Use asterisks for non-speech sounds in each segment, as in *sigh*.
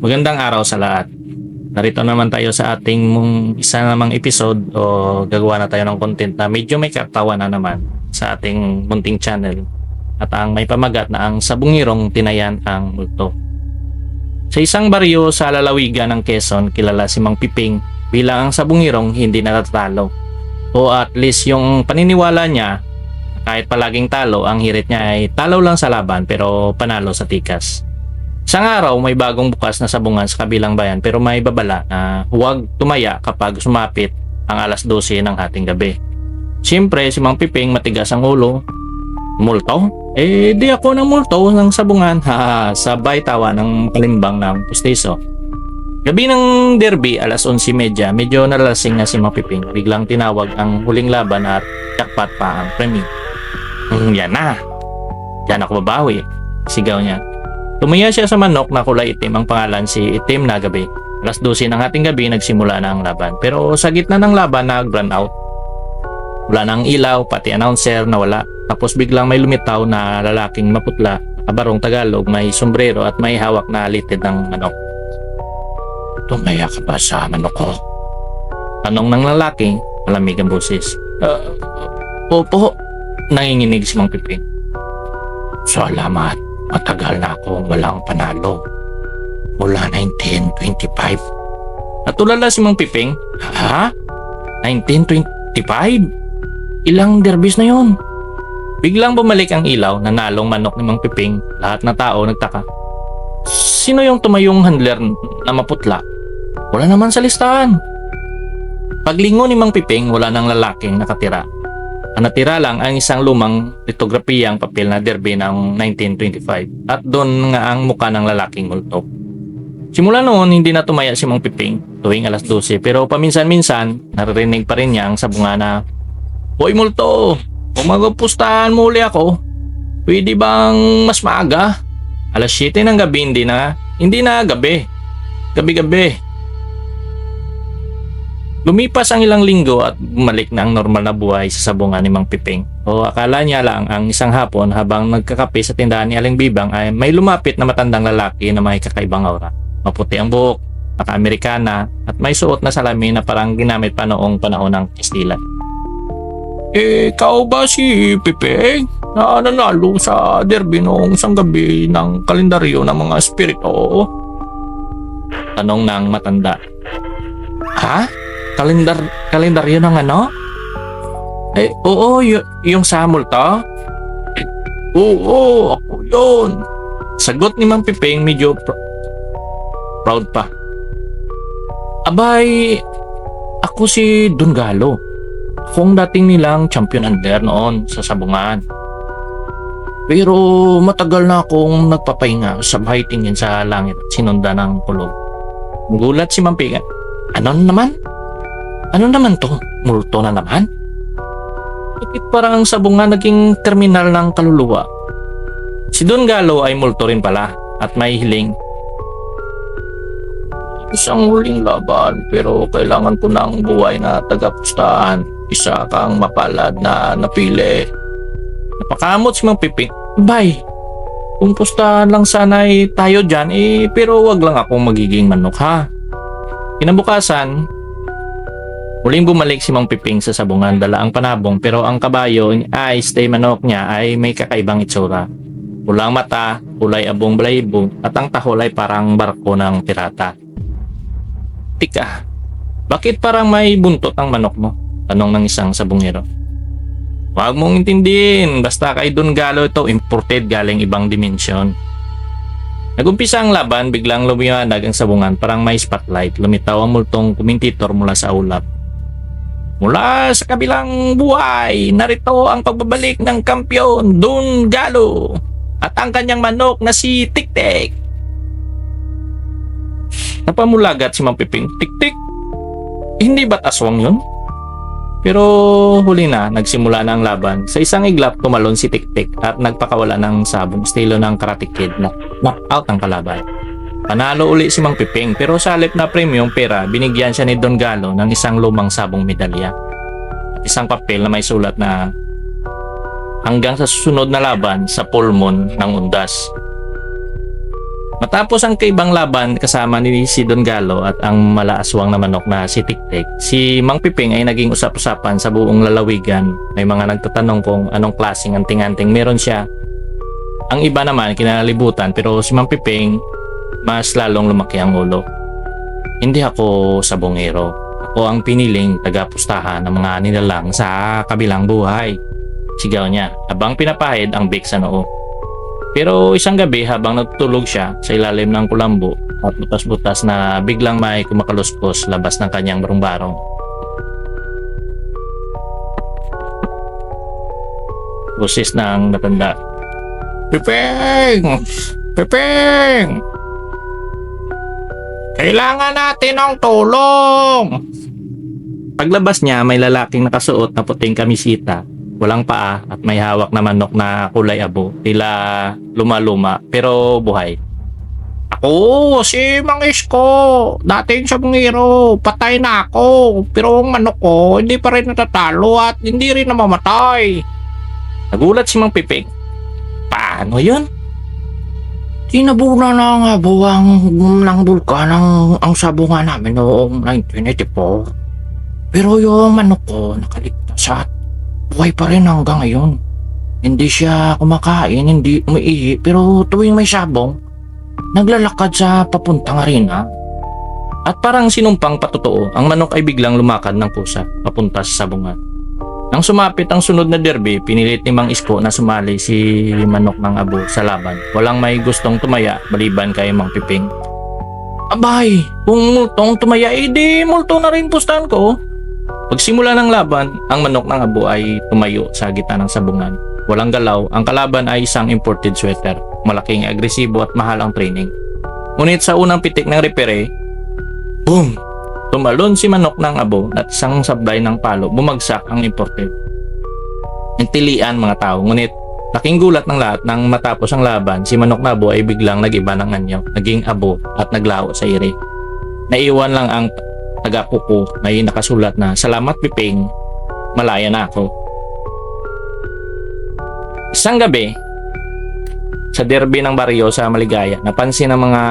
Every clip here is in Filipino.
Magandang araw sa lahat. Narito naman tayo sa ating mong isa namang episode o gagawa na tayo ng content na medyo may katawan na naman sa ating munting channel. At ang may pamagat na ang sabungirong tinayan ang multo. Sa isang baryo sa lalawigan ng Quezon, kilala si Mang Piping bilang ang sabungirong hindi natatalo. O at least yung paniniwala niya kahit palaging talo, ang hirit niya ay talo lang sa laban pero panalo sa tikas. Isang araw, may bagong bukas na sabungan sa kabilang bayan pero may babala na huwag tumaya kapag sumapit ang alas 12 ng hating gabi. Siyempre, si Mang Piping matigas ang ulo. Multo? Eh, di ako ng multo ng sabungan. *laughs* Ha, sabay tawa ng kalimbang ng pustiso. Gabi ng derby, alas 11.30, medyo nalasing na si Mang Piping. Biglang tinawag ang huling laban at jackpot pa ang premyo. Hmm, yan na. Yan ako babawi. Sigaw niya. Tumaya siya sa manok na kulay itim ang pangalan si Itim na gabi. Alas 12 ng ating gabi nagsimula na ang laban. Pero sa gitna ng laban nag-run out. Wala nang ilaw, pati announcer na wala. Tapos biglang may lumitaw na lalaking maputla, kabarong Tagalog, may sombrero at may hawak na litid ng manok. Tumaya ka ba sa manok ko? Tanong ng lalaki, malamig ang boses. "Ah, opo, nanginginig si Mang Piping. Salamat. Matagal na akong walang panalo. Mula 1925. Natulala si Mang Piping. Ha? 1925? Ilang derbis na yon? Biglang bumalik ang ilaw, nanalong manok ni Mang Piping. Lahat na tao nagtaka. Sino yung tumayong handler na maputla? Wala naman sa listahan. Paglingon ni Mang Piping, wala nang lalaking nakatira. Ang natira lang ang isang lumang litograpiyang papel na derby ng 1925 at doon nga ang muka ng lalaking multo. Simula noon, hindi na tumaya si Mang Piping tuwing alas 12 pero paminsan-minsan naririnig pa rin niya ang sabunga na Hoy multo, kung magpustahan mo uli ako, pwede bang mas maaga? Alas 7 ng gabi hindi na, hindi na gabi. Gabi-gabi. Lumipas ang ilang linggo at bumalik na ang normal na buhay sa sabungan ni Mang Piping. O akala niya lang ang isang hapon habang nagkakape sa tindahan ni Aling Bibang ay may lumapit na matandang lalaki na may kakaibang aura. Maputi ang buhok, naka-Amerikana at may suot na salamin na parang ginamit pa noong panahon ng Kastila. Eh, ikaw ba si Piping? Na nanalo sa derby noong isang gabi ng kalendaryo ng mga espiritu? Tanong ng matanda. Ha? Kalendar kalendaryo ng ano? Eh, oo, y- yung sa multo? Eh, oo, ako yun. Sagot ni Mang Piping medyo pr- proud pa. Abay, ako si Don Galo. Ako ang dating nilang champion under noon sa sabungan. Pero matagal na akong nagpapahinga sabay tingin sa langit at sinunda ng kulog. Gulat si Mang Piping. Ano naman? Ano naman to? Multo na naman? Bakit parang ang sabungan naging terminal ng kaluluwa? Si Don Galo ay multo rin pala at may hiling. Isang huling laban pero kailangan ko ng buhay na tagapustahan. Isa kang mapalad na napili. Napakamot si Mang Piping. Bay, kung pustahan lang sana ay tayo dyan eh pero wag lang akong magiging manok ha. Kinabukasan, Muling bumalik si Mang Piping sa sabungan dala ang panabong pero ang kabayo ay stay manok niya ay may kakaibang itsura. Pulang mata, kulay abong balayibo at ang tahol ay parang barko ng pirata. Tika, bakit parang may buntot ang manok mo? Tanong ng isang sabungero. Huwag mong intindihin, basta kay Don Galo ito imported galing ibang dimensyon. Nagumpisa ang laban, biglang lumiwanag ang sabungan parang may spotlight. Lumitaw ang multong kumentitor mula sa ulap. Mula sa kabilang buhay, narito ang pagbabalik ng kampyon, Don Galo, at ang kanyang manok na si Tiktik. Napamulagat si Mang Piping, Tiktik, hindi ba't aswang yun? Pero huli na, nagsimula na ang laban. Sa isang iglap, tumalon si Tiktik at nagpakawala ng sabong estilo ng Karate Kid na knock-out ang kalaban. Panalo uli si Mang Piping pero sa halip na premium pera, binigyan siya ni Don Galo ng isang lumang sabong medalya. At isang papel na may sulat na hanggang sa susunod na laban sa pulmon ng undas. Matapos ang kaibang laban kasama ni si Don Galo at ang malaaswang na manok na si Tiktik, si Mang Piping ay naging usap-usapan sa buong lalawigan. May mga nagtatanong kung anong klaseng anting-anting meron siya. Ang iba naman kinalibutan pero si Mang Piping mas lalong lumaki ang ulo. Hindi ako sabongero. Ako ang piniling taga-pustahan ng mga nilalang sa kabilang buhay. Sigaw niya habang pinapahid ang bik sa noo. Pero isang gabi habang natutulog siya sa ilalim ng kulambo at butas-butas na biglang may kumakaluskos labas ng kanyang barong-barong. Busis ng matanda. Pipeng! Pipeng! Kailangan natin ng tulong! Paglabas niya, may lalaking nakasuot na puting kamisita walang paa at may hawak na manok na kulay abo. Tila luma-luma pero buhay. Ako, si Mang Isko. Dating sa bungiro. Patay na ako. Pero ang manok ko, hindi pa rin natatalo at hindi rin namamatay. Nagulat si Mang Piping. Paano yun? Tinabuna na nga buwang ng bulkan ang, ang sabungan namin noong 1984. Pero yung manok ko nakaligtas at buhay pa rin hanggang ngayon. Hindi siya kumakain, hindi umiihi, pero tuwing may sabong, naglalakad sa papuntang arena. At parang sinumpang patotoo, ang manok ay biglang lumakad ng pusa papunta sa sabungan. Nang sumapit ang sunod na derby, pinilit ni Mang Isko na sumali si Manok ng Abo sa laban. Walang may gustong tumaya maliban kay Mang Piping. Abay, kung multong tumaya, edi multo na rin pustahan ko. Pagsimula ng laban, ang manok ng abo ay tumayo sa gitna ng sabungan. Walang galaw, ang kalaban ay isang imported sweater. Malaking agresibo at mahal ang training. Ngunit sa unang pitik ng repere, boom! Tumalon si manok ng abo at isang sablay ng palo bumagsak ang imported. Intilian mga tao, ngunit laking gulat ng lahat nang matapos ang laban, si manok na abo ay biglang nag-iba ng anyo, naging abo at naglaho sa iri. Naiwan lang ang taga-kuko may nakasulat na Salamat Piping, malaya na ako. Isang gabi, sa derby ng baryo sa Maligaya, napansin ng mga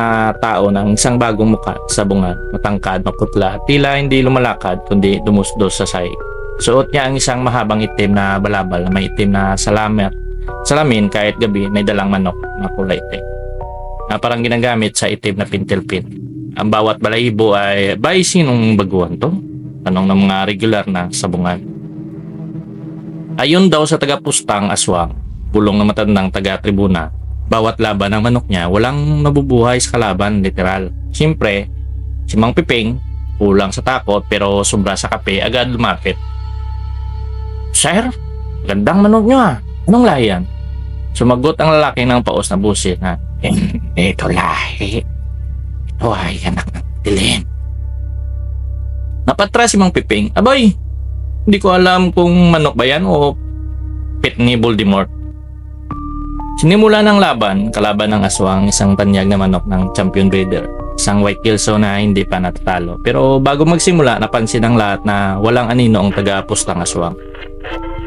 tao ng isang bagong muka sa bunga, matangkad, maputla, tila hindi lumalakad kundi dumusdos sa say. Suot niya ang isang mahabang itim na balabal na may itim na salamet. Salamin kahit gabi may dalang manok na kulay itim. Na parang ginagamit sa itim na pintilpin. Ang bawat balahibo ay, bay sinong baguhan to? Tanong ng mga regular na sabungan. Ayon daw sa taga-pustang aswang, bulong na matandang taga-tribuna, bawat laban ng manok niya, walang nabubuhay sa kalaban, literal. Siyempre, si Mang Piping, kulang sa takot pero sobra sa kape, agad lumapit. Sir, gandang manok niyo ah. Anong lahi yan? Sumagot ang lalaki ng paos na busit na, Ito lahi. Ito ay anak ng dilim. Napatra si Mang Piping, Abay, hindi ko alam kung manok ba yan o pit ni Voldemort. Sinimula ng laban, kalaban ng aswang, isang tanyag na manok ng champion breeder. Isang white kilso na hindi pa natatalo. Pero bago magsimula, napansin ng lahat na walang anino ang taga-pustang aswang.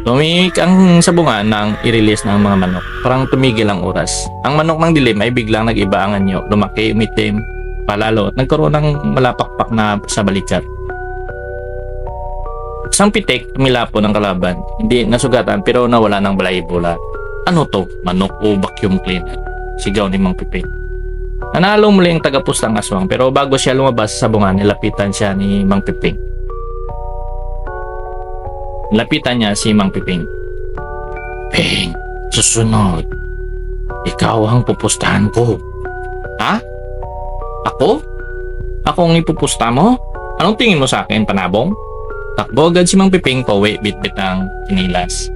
Tumik ang sabungan nang i-release ng mga manok. Parang tumigil ang oras. Ang manok ng dilim ay biglang nag-iba ang anyo, lumaki, umitim, palalo nagkaroon ng malapakpak na sa balikat. Isang pitik, tumilapo ng kalaban. Hindi nasugatan pero nawala ng balay-bola. Ano to? Manok o vacuum cleaner? Sigaw ni Mang Piping. Nanalo muli ang tagapustang aswang pero bago siya lumabas sa bunga, nilapitan siya ni Mang Piping. Nilapitan niya si Mang Piping. Ping, susunod. Ikaw ang pupustahan ko. Ha? Ako? Ako ang ipupusta mo? Anong tingin mo sa akin, panabong? Takbo agad si Mang Piping pauwi bit-bit ang kinilas.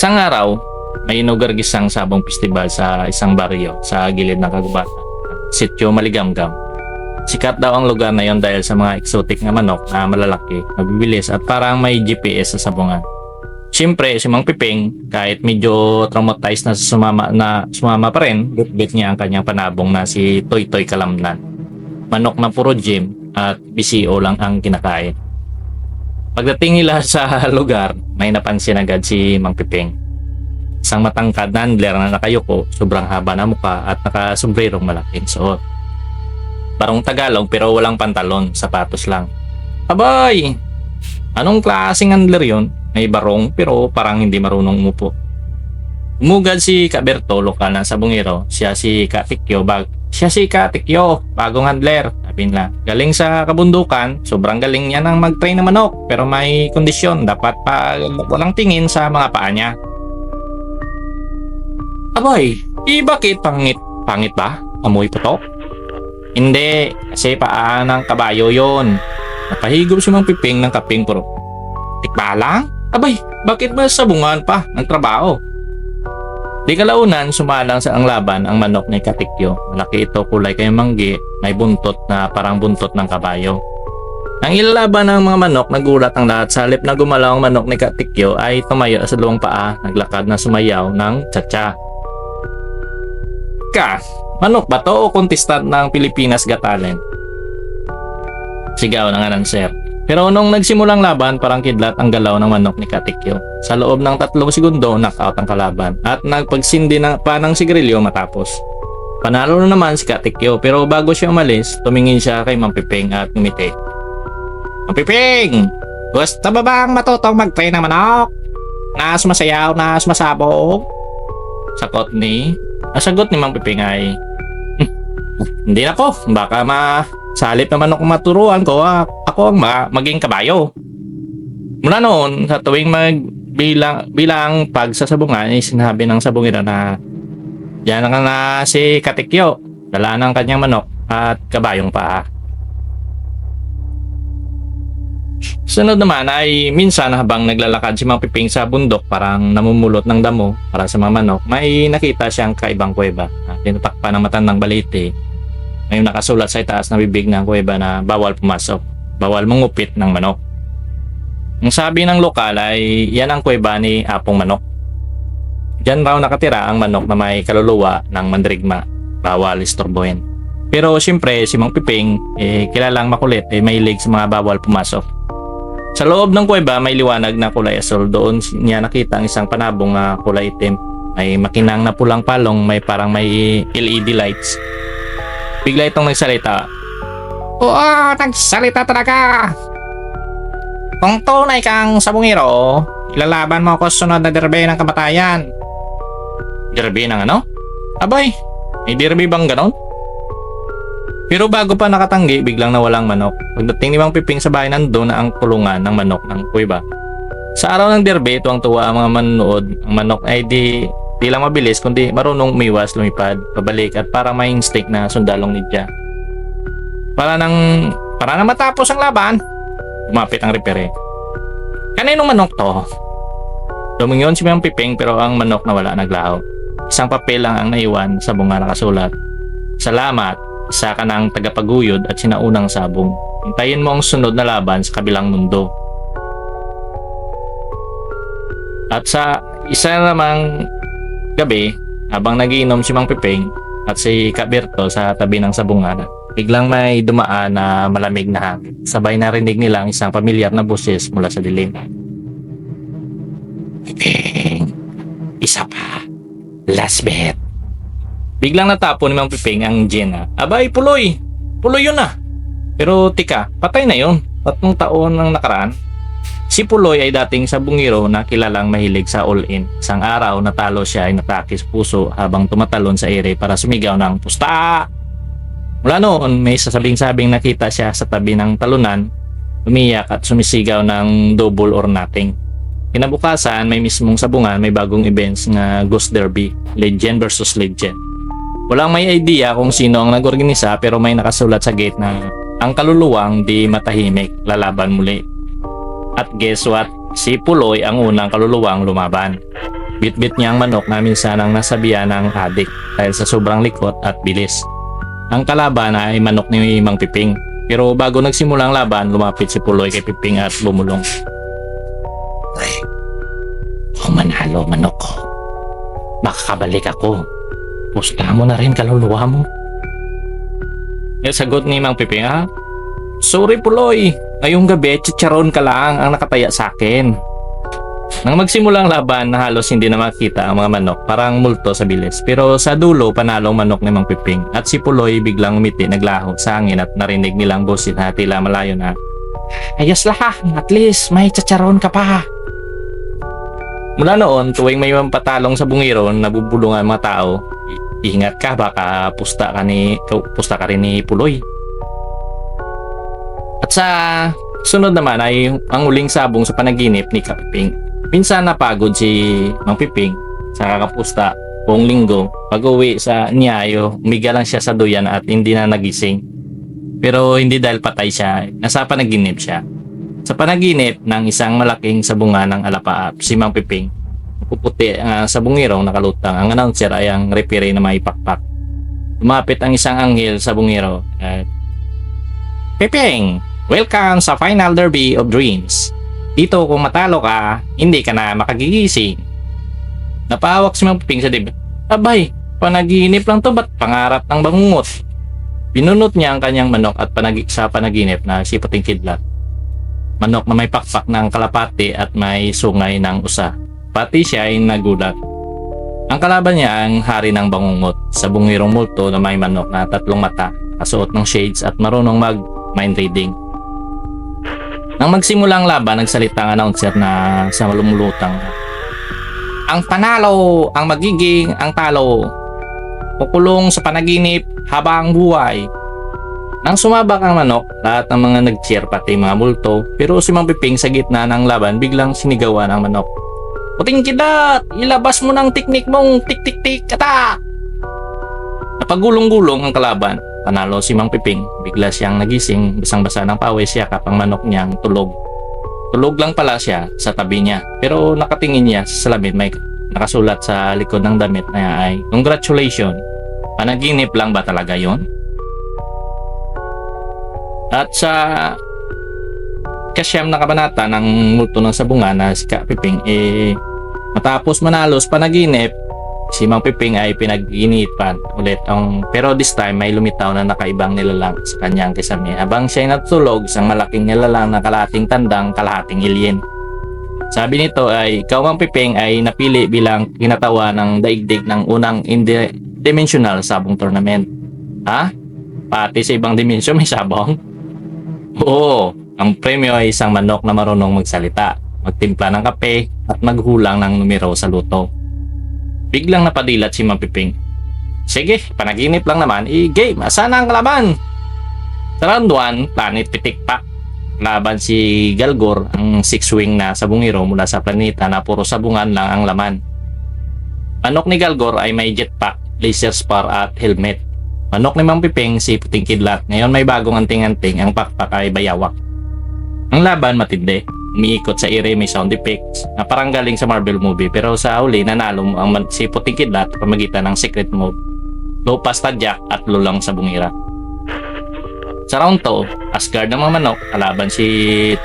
Isang araw, may inugargisang sabong festival sa isang baryo sa gilid ng kagubatan. Sityo Maligamgam. Sikat daw ang lugar na yon dahil sa mga exotic na manok na malalaki, mabibilis at parang may GPS sa sabungan. Siyempre, si Mang Piping, kahit medyo traumatized na sumama, na sumama pa rin, bitbit niya ang kanyang panabong na si Toy Toy Kalamnan. Manok na puro gym at BCO lang ang kinakain. Pagdating nila *laughs* sa lugar, may napansin agad si Mang Piping. Isang matangkad na handler na nakayuko, sobrang haba na mukha at nakasombrerong malaking suot. Barong Tagalog pero walang pantalon, sapatos lang. Abay! Anong klaseng handler yon? May barong pero parang hindi marunong umupo. Umugad si Kaberto, lokal na sabungero. Siya si Katikyo, bag siya si Katikyo, bagong handler. Sabi nila, galing sa kabundukan, sobrang galing niya ng mag-train ng manok. Pero may kondisyon, dapat pa walang tingin sa mga paa niya. Abay, di bakit pangit? Pangit ba? Amoy putok? Hindi, kasi paa ng kabayo yon. Napahigop si Mang Piping ng kaping puro. Tikpa lang? Abay, bakit ba sabungan pa ng trabaho? Di kalaunan, sumalang sa ang laban ang manok ni Katikyo. Malaki ito, kulay kay manggi, may buntot na parang buntot ng kabayo. Ang ilalaban ng mga manok, nagulat ang lahat sa halip na gumalaw ang manok ni Katikyo ay tumayo sa luwang paa, naglakad na sumayaw ng tsa Ka, manok ba to o contestant ng Pilipinas Got Talent? Sigaw ng announcer. Pero nung nagsimulang laban, parang kidlat ang galaw ng manok ni Katikyo. Sa loob ng tatlong segundo, knockout ang kalaban at nagpagsindi ng pa ng sigarilyo matapos. Panalo na naman si Katikyo pero bago siya umalis, tumingin siya kay Mang Piping at ngumiti. Mang Piping! Gusto ba bang matutong mag-train ng manok? Na sumasayaw, na sumasabog? Sakot ni... Nasagot ni Mang Piping ay... "Hmm, Hindi na po, baka ma... Sa halip naman ako maturuan ko, ah, ako ang ma- maging kabayo. Mula noon, sa tuwing magbilang bilang pagsasabungan, ay sinabi ng sabungero na Diyan na na si Katikyo, dala ng kanyang manok at kabayong paa. Sunod naman ay minsan habang naglalakad si Mang Piping sa bundok parang namumulot ng damo para sa mga manok, may nakita siyang kaibang kuweba na tinatakpan ng matandang balite. May nakasulat sa itaas na bibig ng kuweba na bawal pumasok, bawal mangupit ng manok. Ang sabi ng lokal ay yan ang kuweba ni Apong Manok. Diyan raw nakatira ang manok na may kaluluwa ng mandrigma, bawal istorbohin. Pero siyempre si Mang Piping, eh, kilalang makulit, eh, mahilig sa mga bawal pumasok. Sa loob ng kuweba may liwanag na kulay asol. Doon niya nakita ang isang panabong na kulay itim. May makinang na pulang palong, may parang may LED lights. Bigla itong nagsalita. Oo, nagsalita talaga! Kung tunay kang sabungiro, ilalaban mo ako sunod na derby ng kamatayan. Derby ng ano? Abay, may derby bang ganon? Pero bago pa nakatanggi, biglang nawalang manok. Pagdating ni Mang Piping sa bahay nandun na ang kulungan ng manok ng kuweba. Sa araw ng derby, tuwang tuwa ang mga manonood. Ang manok ay di, di lang mabilis, kundi marunong umiwas, lumipad, pabalik at parang may instinct na sundalong nidya. Para nang, para na matapos ang laban, umapit ang repere. Kaninong manok to? Lumingon si Mang Piping pero ang manok na wala naglaho. Isang papel lang ang naiwan sa bunga nakasulat. Salamat, isa ka ng tagapaguyod at sinaunang sabong. Hintayin mo ang sunod na laban sa kabilang mundo. At sa isa namang gabi, habang nagiinom si Mang Piping at si Kaberto sa tabi ng sabungan, biglang may dumaan na malamig na hangin. Sabay narinig nila ang isang pamilyar na boses mula sa dilim. Piping, isa pa. Last bet. Biglang natapon ni Mang Piping ang Jenna. Abay, puloy! Puloy yun na! Pero tika, patay na yun. Tatlong taon nang nakaraan. Si Puloy ay dating sabungiro na kilalang mahilig sa all-in. Isang araw natalo siya ay natake sa puso habang tumatalon sa ere para sumigaw ng pusta! Mula noon, may sasabing-sabing nakita siya sa tabi ng talunan, umiyak at sumisigaw ng double or nothing. Kinabukasan, may mismong sabungan, may bagong events nga Ghost Derby, Legend versus Legend. Walang may idea kung sino ang nag-organisa pero may nakasulat sa gate na ang kaluluwang di matahimik, lalaban muli. At guess what? Si Puloy ang unang kaluluwang lumaban. Bit-bit niya ang manok na minsan ang nasabihan ng adik dahil sa sobrang likot at bilis. Ang kalaban ay manok ni Mang Piping. Pero bago nagsimula ang laban, lumapit si Puloy kay Piping at bumulong. Ay, kung manalo manok ko, makakabalik ako. Pusta mo na rin kaluluwa mo. Yung sagot ni Mang Piping, ah, Sorry Puloy, ngayong gabi chicharon ka lang ang nakataya sa akin. Nang magsimula ang laban na halos hindi na makita ang mga manok, parang multo sa bilis. Pero sa dulo, panalo ang manok ni Mang Piping at si Puloy biglang umiti naglaho sa hangin at narinig nilang bosin na tila malayo na. Ayos lah, at least may chacharon ka pa. Mula noon, tuwing may mampatalong sa bungiro, nabubulungan mga tao, ingat ka baka pusta ka ni pusta ka rin ni Puloy. At sa sunod naman ay ang uling sabong sa panaginip ni Kapiping. Minsan napagod si Mang Piping sa kakapusta buong linggo. Pag uwi sa Niayo, umiga lang siya sa duyan at hindi na nagising. Pero hindi dahil patay siya, nasa panaginip siya. Sa panaginip ng isang malaking sabunga ng alapaap, si Mang Piping, puputi uh, sa bungirong nakalutang. Ang announcer ay ang referee na may pakpak. Lumapit ang isang anghel sa bungiro at Piping, welcome sa Final Derby of Dreams. Dito kung matalo ka, hindi ka na makagigising. Napahawak si Mang Piping sa dibdib. Abay, panaginip lang to ba't pangarap ng bangungot? Binunot niya ang kanyang manok at panagi sa panaginip na si Puting Kidlat. Manok na may pakpak ng kalapati at may sungay ng usa. Pati siya ay nagulat. Ang kalaban niya ang hari ng bangungot sa bungirong multo na may manok na tatlong mata, kasuot ng shades at marunong mag mind reading. Nang magsimula ang laban, nagsalita ang announcer na sa lumulutang. Ang panalo, ang magiging, ang talo. Kukulong sa panaginip habang buhay. Nang sumabak ang manok, lahat ng mga nag-cheer pati mga multo, pero si Mang sa gitna ng laban biglang sinigawan ang manok. Puting kidat! Ilabas mo ng tiknik mong tik-tik-tik kata! Napagulong-gulong ang kalaban. Panalo si Mang Piping. Bigla siyang nagising, basang-basa ng pawis yakap ang manok niyang tulog. Tulog lang pala siya sa tabi niya. Pero nakatingin niya sa salamin may nakasulat sa likod ng damit na ay Congratulations! Panaginip lang ba talaga yon? At sa kasyam na kabanata ng multo ng sabunga na si Kapiping eh matapos manalo sa panaginip si Mang Piping ay pinag-inipan ulit ang pero this time may lumitaw na nakaibang nilalang sa kanyang kisame habang siya natulog isang malaking nilalang na kalahating tandang kalahating alien sabi nito ay ikaw Mang Piping ay napili bilang kinatawa ng daigdig ng unang dimensional sabong tournament ha? pati sa ibang dimensyon may sabong? oo ang premyo ay isang manok na marunong magsalita, magtimpla ng kape at maghulang ng numero sa luto. Biglang napadilat si Mapiping. Sige, panaginip lang naman, i-game, asana ang kalaban? Sa round 1, Planet Pitikpak. Laban si Galgor, ang six-wing na sabungiro mula sa planeta na puro sabungan lang ang laman. Manok ni Galgor ay may jetpack, laser spar at helmet. Manok ni Mang Piping si Puting Kidlat. Ngayon may bagong anting-anting, ang pakpak ay bayawak. Ang laban matindi. Umiikot sa ere may sound effects na parang galing sa Marvel movie pero sa huli nanalo ang si Puting Kidlat pamagitan ng secret move, Lopas Tadyak at Lulang sa Bungira. Sa round 2, Asgard ng mga manok, kalaban si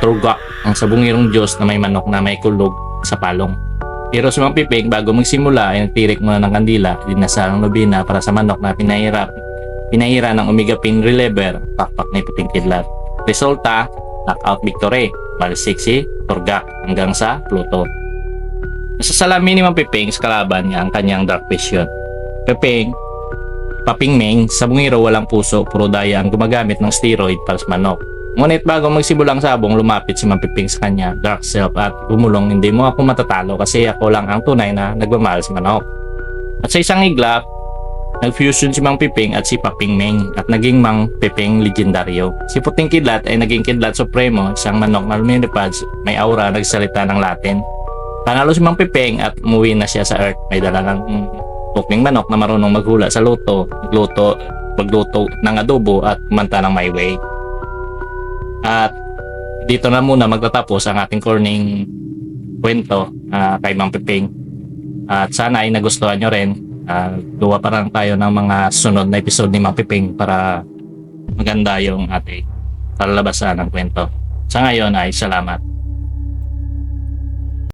Turgak, ang sabungirong Diyos na may manok na may kulog sa palong. Pero sa mga pipig, bago magsimula ay nagtirik muna ng kandila, dinasal ang nobina para sa manok na pinahirap. Pinahira ng Omega Pin Relever, pakpak ni Puting Kidlat. Resulta, knockout victory. Balisik si Turgak hanggang sa Pluto. Nasa salamin ni Mang Piping sa kalaban niya ang kanyang Dark Vision. Piping, papingming, sa bungiro walang puso, puro daya ang gumagamit ng steroid para sa manok. Ngunit bago magsimulang sabong, lumapit si Mang sa kanya, Dark Self at bumulong, hindi mo ako matatalo kasi ako lang ang tunay na nagmamahal sa manok. At sa isang iglap, Nag-fusion si Mang Piping at si Paping Meng at naging Mang Piping legendaryo. Si Puting Kidlat ay naging Kidlat Supremo, isang manok na lumipads, may aura nagsalita ng Latin. Panalo si Mang Piping at umuwi na siya sa Earth. May dala ng pukling manok na marunong maghula sa luto, magluto, magluto ng adobo at kumanta ng My Way. At dito na muna magtatapos ang ating corning kwento ah, kay Mang Piping. At sana ay nagustuhan nyo rin uh, gawa pa lang tayo ng mga sunod na episode ni Mang Piping para maganda yung ating palalabasan ng kwento. Sa ngayon ay salamat.